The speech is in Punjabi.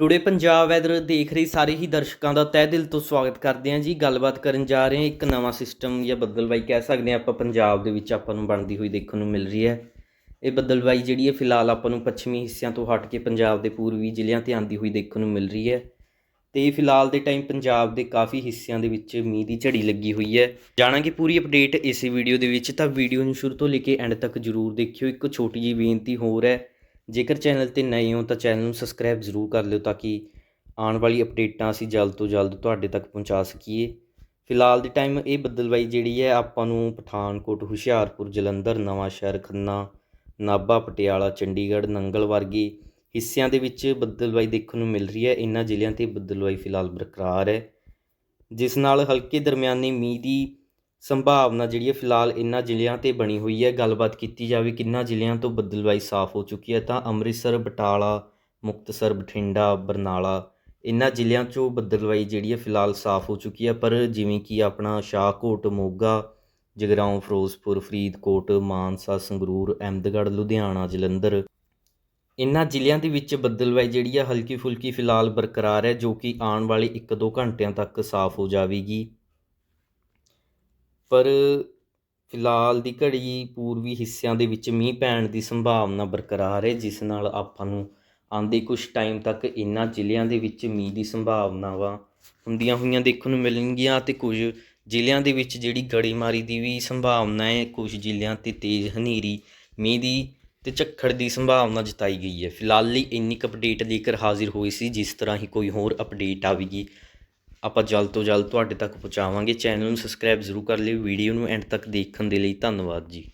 ਟੁਡੇ ਪੰਜਾਬ ਵੈਦਰ ਦੇਖ ਰਹੇ ਸਾਰੇ ਹੀ ਦਰਸ਼ਕਾਂ ਦਾ ਤਹਿ ਦਿਲ ਤੋਂ ਸਵਾਗਤ ਕਰਦੇ ਹਾਂ ਜੀ। ਗੱਲਬਾਤ ਕਰਨ ਜਾ ਰਹੇ ਹਾਂ ਇੱਕ ਨਵਾਂ ਸਿਸਟਮ ਜਾਂ ਬੱਦਲਬਾਈ ਕਹਿ ਸਕਦੇ ਹਾਂ ਆਪਾਂ ਪੰਜਾਬ ਦੇ ਵਿੱਚ ਆਪਾਂ ਨੂੰ ਬਣਦੀ ਹੋਈ ਦੇਖਣ ਨੂੰ ਮਿਲ ਰਹੀ ਹੈ। ਇਹ ਬੱਦਲਬਾਈ ਜਿਹੜੀ ਹੈ ਫਿਲਹਾਲ ਆਪਾਂ ਨੂੰ ਪੱਛਮੀ ਹਿੱਸਿਆਂ ਤੋਂ ਹਟ ਕੇ ਪੰਜਾਬ ਦੇ ਪੂਰਬੀ ਜ਼ਿਲ੍ਹਿਆਂ ਤੇ ਆਂਦੀ ਹੋਈ ਦੇਖਣ ਨੂੰ ਮਿਲ ਰਹੀ ਹੈ। ਤੇ ਫਿਲਹਾਲ ਦੇ ਟਾਈਮ ਪੰਜਾਬ ਦੇ ਕਾਫੀ ਹਿੱਸਿਆਂ ਦੇ ਵਿੱਚ ਮੀਂਹ ਦੀ ਝੜੀ ਲੱਗੀ ਹੋਈ ਹੈ। ਜਾਣਾਂਗੇ ਪੂਰੀ ਅਪਡੇਟ ਇਸੇ ਵੀਡੀਓ ਦੇ ਵਿੱਚ ਤਾਂ ਵੀਡੀਓ ਨੂੰ ਸ਼ੁਰੂ ਤੋਂ ਲੈ ਕੇ ਐਂਡ ਤੱਕ ਜਰੂਰ ਦੇਖਿਓ। ਇੱਕ ਛੋਟੀ ਜਿਹੀ ਬੇਨਤੀ ਹੋਰ ਹੈ ਜੇਕਰ ਚੈਨਲ ਤੇ ਨਏ ਹੋ ਤਾਂ ਚੈਨਲ ਨੂੰ ਸਬਸਕ੍ਰਾਈਬ ਜ਼ਰੂਰ ਕਰ ਲਿਓ ਤਾਂ ਕਿ ਆਉਣ ਵਾਲੀ ਅਪਡੇਟਾਂ ਅਸੀਂ ਜਲਦ ਤੋਂ ਜਲਦ ਤੁਹਾਡੇ ਤੱਕ ਪਹੁੰਚਾ ਸਕੀਏ। ਫਿਲਹਾਲ ਦੇ ਟਾਈਮ ਇਹ ਬੱਦਲਬਾਈ ਜਿਹੜੀ ਹੈ, ਆਪਾਂ ਨੂੰ ਪਠਾਨਕੋਟ, ਹੁਸ਼ਿਆਰਪੁਰ, ਜਲੰਧਰ ਨਵਾਂਸ਼ਹਿਰ ਖੰਨਾ, ਨਾਭਾ, ਪਟਿਆਲਾ, ਚੰਡੀਗੜ੍ਹ, ਨੰਗਲ ਵਰਗੇ ਹਿੱਸਿਆਂ ਦੇ ਵਿੱਚ ਬੱਦਲਬਾਈ ਦੇਖਣ ਨੂੰ ਮਿਲ ਰਹੀ ਹੈ। ਇਹਨਾਂ ਜ਼ਿਲ੍ਹਿਆਂ ਤੇ ਬੱਦਲਬਾਈ ਫਿਲਹਾਲ ਬਰਕਰਾਰ ਹੈ। ਜਿਸ ਨਾਲ ਹਲਕੇ ਦਰਮਿਆਨੀ ਮੀਂਹ ਦੀ ਸੰਭਾਵਨਾ ਜਿਹੜੀ ਹੈ ਫਿਲਹਾਲ ਇਹਨਾਂ ਜ਼ਿਲ੍ਹਿਆਂ ਤੇ ਬਣੀ ਹੋਈ ਹੈ। ਗੱਲਬਾਤ ਕੀਤੀ ਜਾਵੇ ਕਿੰਨਾ ਜ਼ਿਲ੍ਹਿਆਂ ਤੋਂ ਬੱਦਲਬਾਈ ਸਾਫ਼ ਹੋ ਚੁੱਕੀ ਹੈ ਤਾਂ ਅੰਮ੍ਰਿਤਸਰ, ਬਟਾਲਾ, ਮੁਕਤਸਰ, ਬਠਿੰਡਾ, ਬਰਨਾਲਾ ਇਹਨਾਂ ਜ਼ਿਲ੍ਹਿਆਂ 'ਚੋਂ ਬੱਦਲਬਾਈ ਜਿਹੜੀ ਹੈ ਫਿਲਹਾਲ ਸਾਫ਼ ਹੋ ਚੁੱਕੀ ਹੈ। ਪਰ ਜਿਵੇਂ ਕਿ ਆਪਣਾ ਸ਼ਾਹਕੋਟ, ਮੋਗਾ, ਜਗਰਾਉਂ, ਫਿਰੋਜ਼ਪੁਰ, ਫਰੀਦਕੋਟ, ਮਾਨਸਾ, ਸੰਗਰੂਰ, ਅਹਿਮਦਗੜ੍ਹ, ਲੁਧਿਆਣਾ, ਜਲੰਧਰ ਇਨ੍ਹਾਂ ਜ਼ਿਲ੍ਹਿਆਂ ਦੇ ਵਿੱਚ ਬੱਦਲਵਾਈ ਜਿਹੜੀ ਹੈ ਹਲਕੀ ਫੁਲਕੀ ਫਿਲਹਾਲ ਬਰਕਰਾਰ ਹੈ ਜੋ ਕਿ ਆਉਣ ਵਾਲੇ 1-2 ਘੰਟਿਆਂ ਤੱਕ ਸਾਫ਼ ਹੋ ਜਾਵੇਗੀ। ਪਰ ਫਿਲਹਾਲ ਦੀ ਘੜੀ ਪੂਰਬੀ ਹਿੱਸਿਆਂ ਦੇ ਵਿੱਚ ਮੀਂਹ ਪੈਣ ਦੀ ਸੰਭਾਵਨਾ ਬਰਕਰਾਰ ਹੈ, ਜਿਸ ਨਾਲ ਆਪਾਂ ਨੂੰ ਆਉਂਦੇ ਕੁਝ ਟਾਈਮ ਤੱਕ ਇਨ੍ਹਾਂ ਜ਼ਿਲ੍ਹਿਆਂ ਦੇ ਵਿੱਚ ਮੀਂਹ ਦੀ ਸੰਭਾਵਨਾਵਾਂ ਹੁੰਦੀਆਂ ਹੋਈਆਂ ਦੇਖਣ ਨੂੰ ਮਿਲਣਗੀਆਂ ਤੇ ਕੁਝ ਜ਼ਿਲ੍ਹਿਆਂ ਦੇ ਵਿੱਚ ਜਿਹੜੀ ਗੜੀਮਾਰੀ ਦੀ ਵੀ ਸੰਭਾਵਨਾ ਹੈ ਕੁਝ ਜ਼ਿਲ੍ਹਿਆਂ ਤੇ ਤੇਜ਼ ਹਨੇਰੀ, ਮੀਂਹ ਦੀ ਤੇ ਝੱਖੜ ਦੀ ਸੰਭਾਵਨਾ ਜਤਾਈ ਗਈ ਹੈ। ਫਿਲਹਾਲ ਲਈ ਇੰਨੀ ਕੁ ਅਪਡੇਟ ਜੇਕਰ ਹਾਜ਼ਰ ਹੋਈ ਸੀ, ਜਿਸ ਤਰ੍ਹਾਂ ਹੀ ਕੋਈ ਹੋਰ ਅਪਡੇਟ ਆਵੇਗੀ। ਆਪਾਂ ਜਲਦ ਤੋਂ ਜਲਦ ਤੁਹਾਡੇ ਤੱਕ ਪਹੁੰਚਾਵਾਂਗੇ। ਚੈਨਲ ਨੂੰ ਸਬਸਕ੍ਰਾਈਬ ਜ਼ਰੂਰ ਕਰ ਲਿਓ। ਵੀਡੀਓ ਨੂੰ ਐਂਡ ਤੱਕ ਦੇਖਣ ਦੇ ਲਈ ਧੰਨਵਾਦ ਜੀ।